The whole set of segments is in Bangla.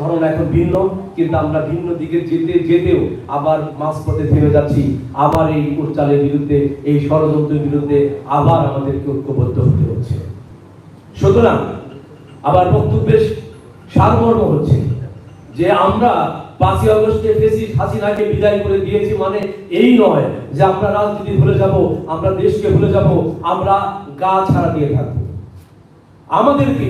ধরন এখন ভিন্ন, কিন্তু আমরা ভিন্ন দিকে যেতে, যেতেও আবার মাঝপথে থেমে যাচ্ছি। আবার এই উচ্চালের বিরুদ্ধে, এই ষড়যন্ত্রের বিরুদ্ধে আবার আমাদেরকে ঐক্যবদ্ধ হতে হচ্ছে। সুতরাং আবার বক্তব্যের সারমর্ম হচ্ছে যে আমরা পাঁচই আগস্টে ফেসিস হাসিনাকে বিদায় করে দিয়েছি মানে এই নয় যে আমরা রাজনীতি ভুলে যাব, আমরা দেশকে ভুলে যাব, আমরা গা ছাড়া দিয়ে থাকব। আমাদেরকে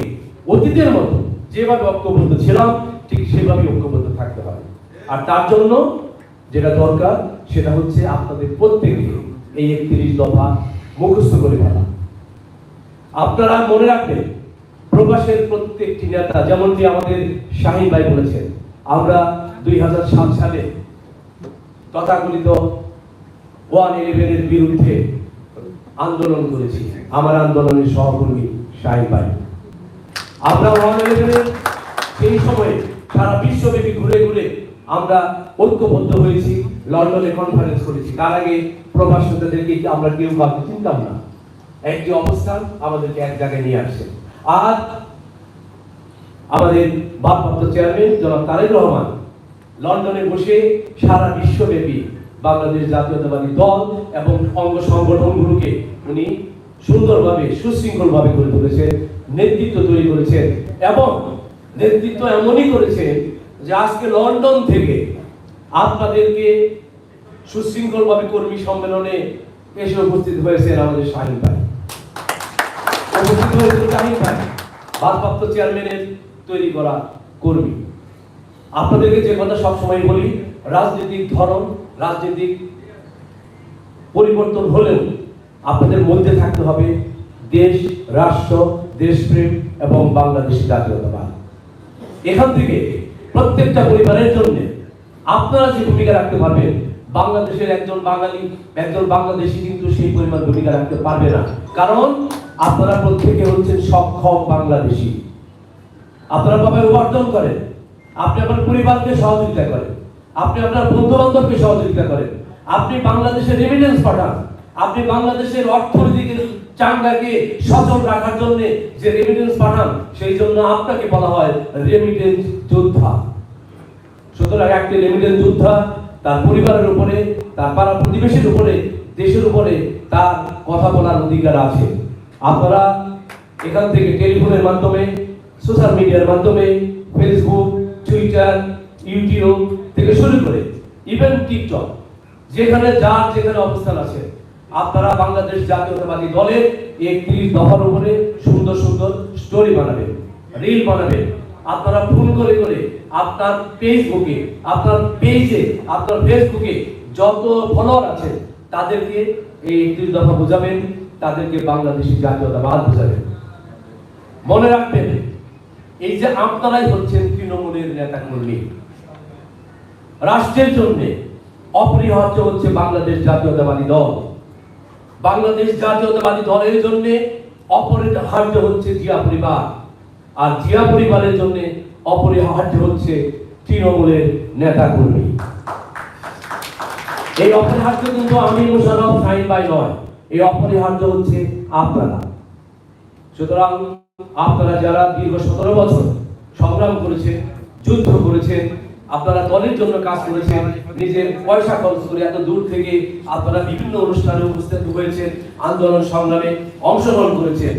অতীতের মতো যেভাবে ঐক্যবদ্ধ ছিলাম ঠিক সেভাবে ঐক্যবদ্ধ থাকতে হবে আর তার জন্য যেটা দরকার, সেটা হচ্ছে আপনাদের প্রত্যেককে এই একত্রিশ দফা মুখস্থ করে ফেলা। আপনারা মনে রাখবেন, প্রবাসের প্রত্যেকটি নেতা, যেমনটি আমাদের শাহিন ভাই বলেছেন, আমরা দুই হাজার সাত সালে তথাকথিত ওয়ান ইলেভেনের বিরুদ্ধে আন্দোলন করেছি, আমার আন্দোলনের সহকর্মী শাহিন ভাই। আমরা ওয়ান ইলেভেনের সেই সময়ে সারা বিশ্বব্যাপী ঘুরে ঘুরে আমরা ঐক্যবদ্ধ হয়েছি, লন্ডনে কনফারেন্স করেছি। তার আগে প্রবাসীদেরকে আমরা কেউ কাউকে চিনতাম না। একটি অবস্থান আমাদেরকে এক জায়গায় নিয়ে আসছে আর আমাদের ভারপ্রাপ্ত চেয়ারম্যান জনাব তারেক রহমান লন্ডনে বসে সারা বিশ্বব্যাপী বাংলাদেশ জাতীয়তাবাদী দল এবং অঙ্গ সংগঠনগুলোকে উনি সুন্দরভাবে, সুশৃঙ্খলভাবে গড়ে তুলেছেন, নেতৃত্ব তৈরি করেছেন এবং নেতৃত্ব এমনই করেছেন যে আজকে লন্ডন থেকে আপনাদেরকে সুশৃঙ্খলভাবে কর্মী সম্মেলনে এসে উপস্থিত হয়েছেন আমাদের শাহিন ভাই। উপস্থিত হয়েছিল শাহিন ভাই, ভারপ্রাপ্ত চেয়ারম্যানের তৈরি করা কর্মী। আপনাদেরকে যে কথা সবসময় বলি, রাজনৈতিক ধরন, রাজনৈতিক পরিবর্তন হলেও আপনাদের মধ্যে থাকতে হবে দেশ, রাষ্ট্র, দেশপ্রেম এবং বাংলাদেশ জাতীয়তাবাদ। এখান থেকে প্রত্যেকটা পরিবারের জন্য আপনারা যে ভূমিকা রাখতে পারবেন, বাংলাদেশের একজন বাঙালি, একজন বাংলাদেশি কিন্তু সেই পরিমাণ ভূমিকা রাখতে পারবে না। কারণ আপনারা প্রত্যেকে হচ্ছেন সক্ষম বাংলাদেশি। আপনারা পাবে উপার্জন করেন, আপনি আপনার পরিবারকে সহযোগিতা করেন, আপনি আপনার বন্ধু বান্ধবকে সহযোগিতা করেন, আপনি বাংলাদেশের রেমিটেন্স পাঠান, আপনি বাংলাদেশের অর্থনৈতিক চাঙ্গাকে সচল রাখার জন্য যে রেমিটেন্স পাঠান, সেই জন্য আপনাকে বলা হয় রেমিটেন্স যোদ্ধা। সুতরাং একটি রেমিটেন্স যোদ্ধা তার পরিবারের উপরে, তার পাড়া প্রতিবেশীর উপরে, দেশের উপরে তার কথা বলার অধিকার আছে। আপনারা এখান থেকে টেলিফোনের মাধ্যমে সোশ্যাল মিডিয়ার মাধ্যমে ফেসবুক টুইটার ইউটিউব থেকে শুরু করে ইভেন টিকটক যেখানে যার যেখানে অবস্থান আছে আপনারা বাংলাদেশ জাতীয়তাবাদী দলের একত্রিশ দফার উপরে সুন্দর সুন্দর স্টোরি বানাবেন রিল বানাবেন আপনারা ফোন করে করে আপনার ফেসবুকে আপনার পেজে আপনার ফেসবুকে যত ফলোয়ার আছে, তাদেরকে এই একত্রিশ দফা বোঝাবেন, তাদেরকে বাংলাদেশি জাতীয়তাবাদ বোঝাবেন। মনে রাখবেন, এই যে আপনারাই হচ্ছেন তৃণমূলের নেতা কর্মী রাষ্ট্রের জন্য অপরিহার্য হচ্ছে বাংলাদেশ জাতীয়তাবাদী দল। বাংলাদেশ জাতীয়তাবাদী দলের জন্য অপরিহার্য হচ্ছে জিয়া পরিবার। আর জিয়া পরিবারের জন্য অপরিহার্য হচ্ছে তৃণমূলের নেতা কর্মী এই অপরিহার্য কিন্তু আমি মুশারফ সাইন বাই নয়, এই অপরিহার্য হচ্ছে আপনারা। সুতরাং আপনারা যারা দীর্ঘ সতেরো বছর সংগ্রাম করেছেন, যুদ্ধ করেছেন আপনারা দলের জন্য কাজ করেছেন, নিজের পয়সা খরচ করে এত দূর থেকে আপনারা বিভিন্ন অনুষ্ঠানে উপস্থিত হয়েছেন, আন্দোলন সংগ্রামে অংশগ্রহণ করেছেন।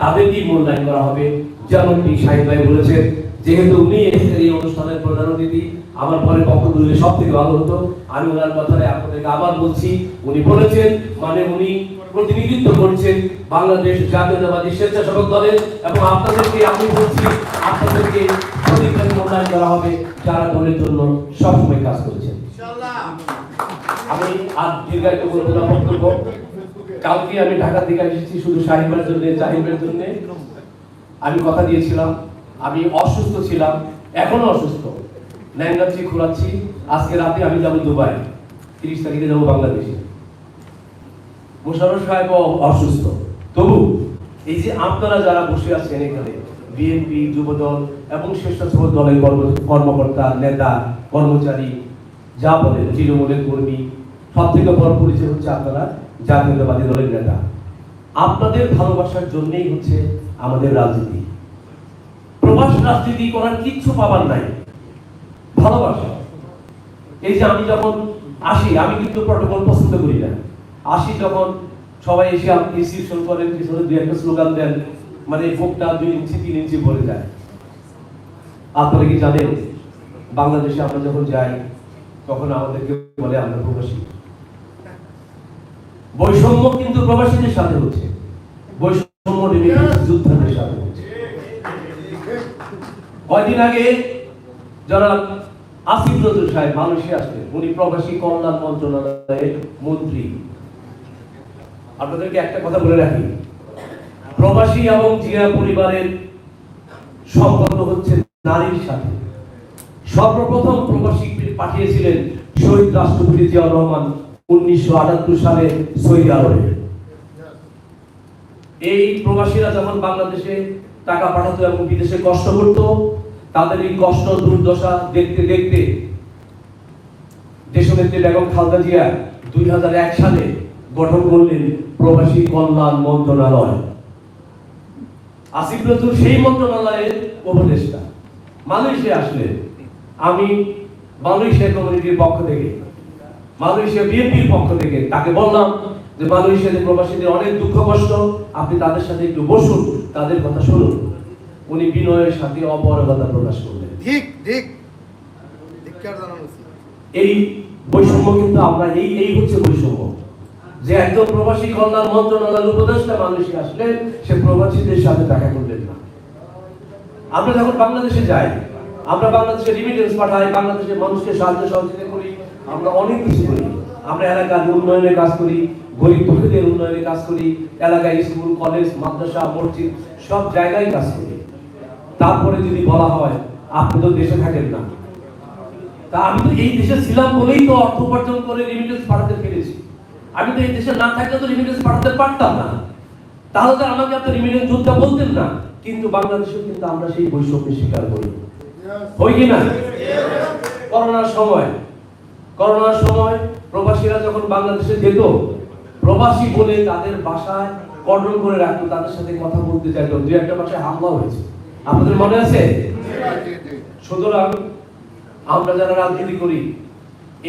তাদেরকেই মূল্যায়ন করা হবে যেমনটি সাহিদ ভাই বলেছেন, যেহেতু উনি এসেছেন এই অনুষ্ঠানের প্রধান অতিথি, আমার পরে বক্তব্য দিলে সব থেকে ভালো হতো। আমি ওনার কথায় আপনাদেরকে আবার বলছি, উনি বলেছেন মানে উনি প্রতিনিধিত্ব করছেন বাংলাদেশ জাতীয়তাবাদী স্বেচ্ছাসেবক দলের এবং আপনাদেরকে আমি বলছি আপনাদেরকে প্রতিজ্ঞান মূল্যায়ন করা হবে যারা দলের জন্য সবসময় কাজ করেছেন। আমি আর দীর্ঘায়িত করব না বক্তব্য। কালকে আমি ঢাকা থেকে এসেছি শুধু সাহিবের জন্য জাহিবের জন্য। আমি কথা দিয়েছিলাম আমি অসুস্থ ছিলাম এখনও অসুস্থ। ন্যাংরাচ্ছি ঘোরাচ্ছি আজকে রাতে আমি যাব দুবাই তিরিশ তারিখে যাব বাংলাদেশে। মোশারফ সাহেব অসুস্থ। তবু এই যে আপনারা যারা বসে আছেন এখানে বিএনপি যুবদল এবং স্বেচ্ছাসেবক দলের কর্ম- কর্মকর্তা, নেতা, কর্মচারী, যা বলেন, তৃণমূলের কর্মী সব থেকে বড় পরিচয় হচ্ছে আপনারা জাতীয়তাবাদী দলের নেতা। আপনাদের ভালোবাসার জন্যই হচ্ছে আমাদের রাজনীতি। প্রবাস রাজনীতি করার কিচ্ছু পাবার নাই। ভালোবাসা। এই যে আমি যখন আসি, আমি কিন্তু প্রটোকল পছন্দ করি না। আসি যখন সবাই এসে আপনি রিসিপশন করেন পিছনে দুই একটা স্লোগান দেন মানে ভোগটা দুই ইঞ্চি, তিন ইঞ্চি ভরে যায়। আপনারা কি জানেন, বাংলাদেশে আমরা যখন যাই, তখন আমাদেরকে বলে, আমরা প্রবাসী। বৈষম্য কিন্তু প্রবাসীদের সাথে হচ্ছে। বৈষম্য যোদ্ধাদের সাথে হচ্ছে। কয়দিন আগে যারা আসিফ নজরুল সাহেব, মালয়েশিয়া আসলেন উনি প্রবাসী কল্যাণ মন্ত্রণালয়ের মন্ত্রী। আপনাদেরকে একটা কথা বলে রাখি। প্রবাসী এবং জিয়া পরিবারের সম্পর্ক হচ্ছে নারীর সাথে। সর্বপ্রথম প্রবাসী পাঠিয়েছিলেন শহীদ রাষ্ট্রপতি জিয়াউর রহমান উনিশশো আটাত্তর সালে সৌদি আরবে। এই প্রবাসীরা যখন বাংলাদেশে টাকা পাঠাতো এবং বিদেশে কষ্ট করত, তাদের এই কষ্ট, দুর্দশা দেখতে দেখতে দেশনেত্রী বেগম খালদা জিয়া দুই হাজার এক সালে গঠন করলেন প্রবাসী কল্যাণ মন্ত্রণালয়। আসিফ নজরুল সেই মন্ত্রণালয়ের উপদেষ্টা। মালয়েশিয়া আসলেন। আমি মালয়েশিয়া কমিউনিটির পক্ষ থেকে মালয়েশিয়া বিএনপির পক্ষ থেকে তাকে বললাম যে মালয়েশিয়াতে প্রবাসীদের অনেক দুঃখ কষ্ট আপনি তাদের সাথে একটু বসুন তাদের কথা শুনুন। উনি বিনয়ের সাথে অপরগতা প্রকাশ করলেন। ঠিক ঠিক। এই বৈষম্য কিন্তু আমরা এই এই হচ্ছে বৈষম্য। যে একজন প্রবাসী কল্যাণ মন্ত্রণালয়ের উপদেষ্টা মানুষই আসলেন, সে প্রবাসীদের সাথে দেখা করলেন না। আমরা যখন বাংলাদেশে যাই, আমরা বাংলাদেশে রিমিটেন্স পাঠাই বাংলাদেশের মানুষকে সাহায্য সহযোগিতা করি, আমরা অনেক কিছু করি। আমরা এলাকার উন্নয়নের কাজ করি, গরিব দুঃখীদের উন্নয়নের কাজ করি, এলাকায় স্কুল, কলেজ, মাদ্রাসা, মসজিদ, সব জায়গায় কাজ করি। তারপরে যদি বলা হয়, আপনি তো দেশে থাকেন না। তা আমি তো এই দেশে ছিলাম বলেই তো অর্থ উপার্জন করে রিমিটেন্স পাঠাতে পেরেছি। আমি তো এই দেশে না থাকলে তো রিমিটেন্স পাঠাতে পারতাম না। তাহলে তো আমাকে আপনি রিমিটেন্স যোদ্ধা বলতেন না। কিন্তু বাংলাদেশে কিন্তু আমরা সেই বৈষম্যের স্বীকার করি। হই কি না? করোনার সময় করোনার সময় প্রবাসীরা যখন বাংলাদেশে যেত, প্রবাসী বলে তাদের বাসায় কন্ট্রোল করে রাখতো, তাদের সাথে কথা বলতে চাইতো। দু একটা বাসায় হামলা হয়েছে। আপনাদের মনে আছে? সুতরাং আমরা যারা রাজনীতি করি,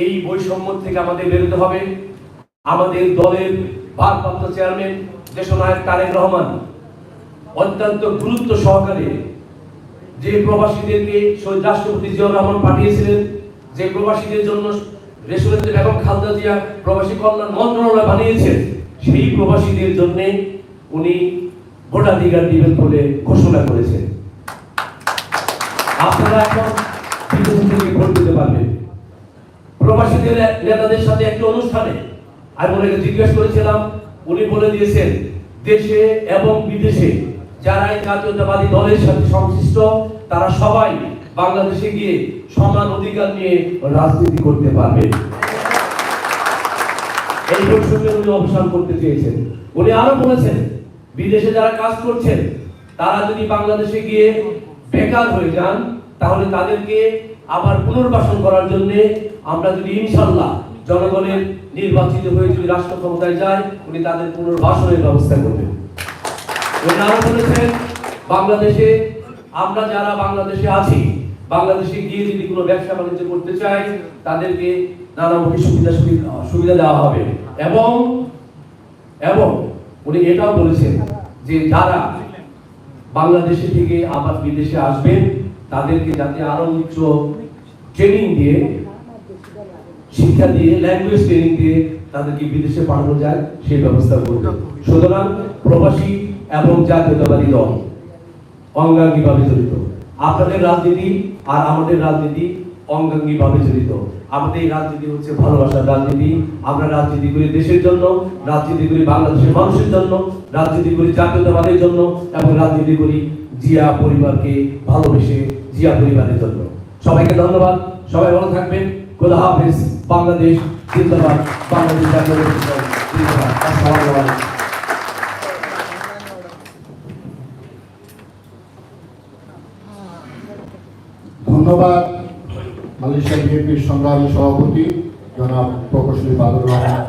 এই বৈষম্য থেকে আমাদের বেরোতে হবে। আমাদের দলের ভারপ্রাপ্ত চেয়ারম্যান দেশনায়ক তারেক রহমান অত্যন্ত গুরুত্ব সহকারে যে প্রবাসীদেরকে শহীদ রাষ্ট্রপতি জিয়াউর রহমান পাঠিয়েছিলেন, যে প্রবাসীদের জন্য রেশনেত্রী বেগম খালদা জিয়া প্রবাসী কল্যাণ মন্ত্রণালয় বানিয়েছেন সেই প্রবাসীদের জন্য উনি ভোটাধিকার দিবেন বলে ঘোষণা করেছেন। আপনারা এখন ভোট দিতে পারবেন। প্রবাসীদের নেতাদের সাথে একটি আমি ওনাকে জিজ্ঞেস করেছিলাম, উনি বলে দিয়েছেন, দেশে এবং বিদেশে যারা এই জাতীয়তাবাদী দলের সাথে সংশ্লিষ্ট, তারা সবাই বাংলাদেশে গিয়ে সমান অধিকার নিয়ে রাজনীতি করতে পারবে। এই বৈষম্যের উনি অবসান করতে চেয়েছেন। উনি আরও বলেছেন, বিদেশে যারা কাজ করছেন, তারা যদি বাংলাদেশে গিয়ে বেকার হয়ে যান, তাহলে তাদেরকে আবার পুনর্বাসন করার জন্য আমরা যদি ইনশাল্লাহ জনগণের নির্বাচিত হয়ে যদি রাষ্ট্র ক্ষমতায় যায়, উনি তাদের পুনর্বাসনের ব্যবস্থা করবেন উনি আরও বলেছেন, বাংলাদেশে আমরা যারা বাংলাদেশে আছি, বাংলাদেশে গিয়ে যদি কোনো ব্যবসা বাণিজ্য করতে চাই, তাদেরকে নানামুখী সুবিধা সুবিধা সুবিধা দেওয়া হবে। এবং এবং উনি এটাও বলেছেন যে যারা বাংলাদেশে থেকে আবার বিদেশে আসবেন, তাদেরকে যাতে আরও উচ্চ ট্রেনিং দিয়ে শিক্ষা দিয়ে ল্যাঙ্গুয়েজ ট্রেনিং দিয়ে তাদেরকে বিদেশে পাঠানো যায়, সেই ব্যবস্থা করবে। সুতরাং প্রবাসী এবং জাতীয়তাবাদী দল অঙ্গাঙ্গিভাবে জড়িত। আপনাদের রাজনীতি আর আমাদের রাজনীতি অঙ্গাঙ্গিভাবে জড়িত। আমাদের এই রাজনীতি হচ্ছে ভালোবাসার রাজনীতি। আমরা রাজনীতি করি দেশের জন্য, রাজনীতি করি বাংলাদেশের মানুষের জন্য, রাজনীতি করি জাতীয়তাবাদের জন্য এবং রাজনীতি করি জিয়া পরিবারকে ভালোবেসে, জিয়া পরিবারের জন্য। সবাইকে ধন্যবাদ। সবাই ভালো থাকবেন। খোদা হাফিজ, বাংলাদেশ জিন্দাবাদ বাংলাদেশ জিন্দাবাদ ধন্যবাদ মালয়েশিয়া বিএনপির সংগ্রামী সভাপতি জনাব প্রকৌশলী বাবুর রহমান।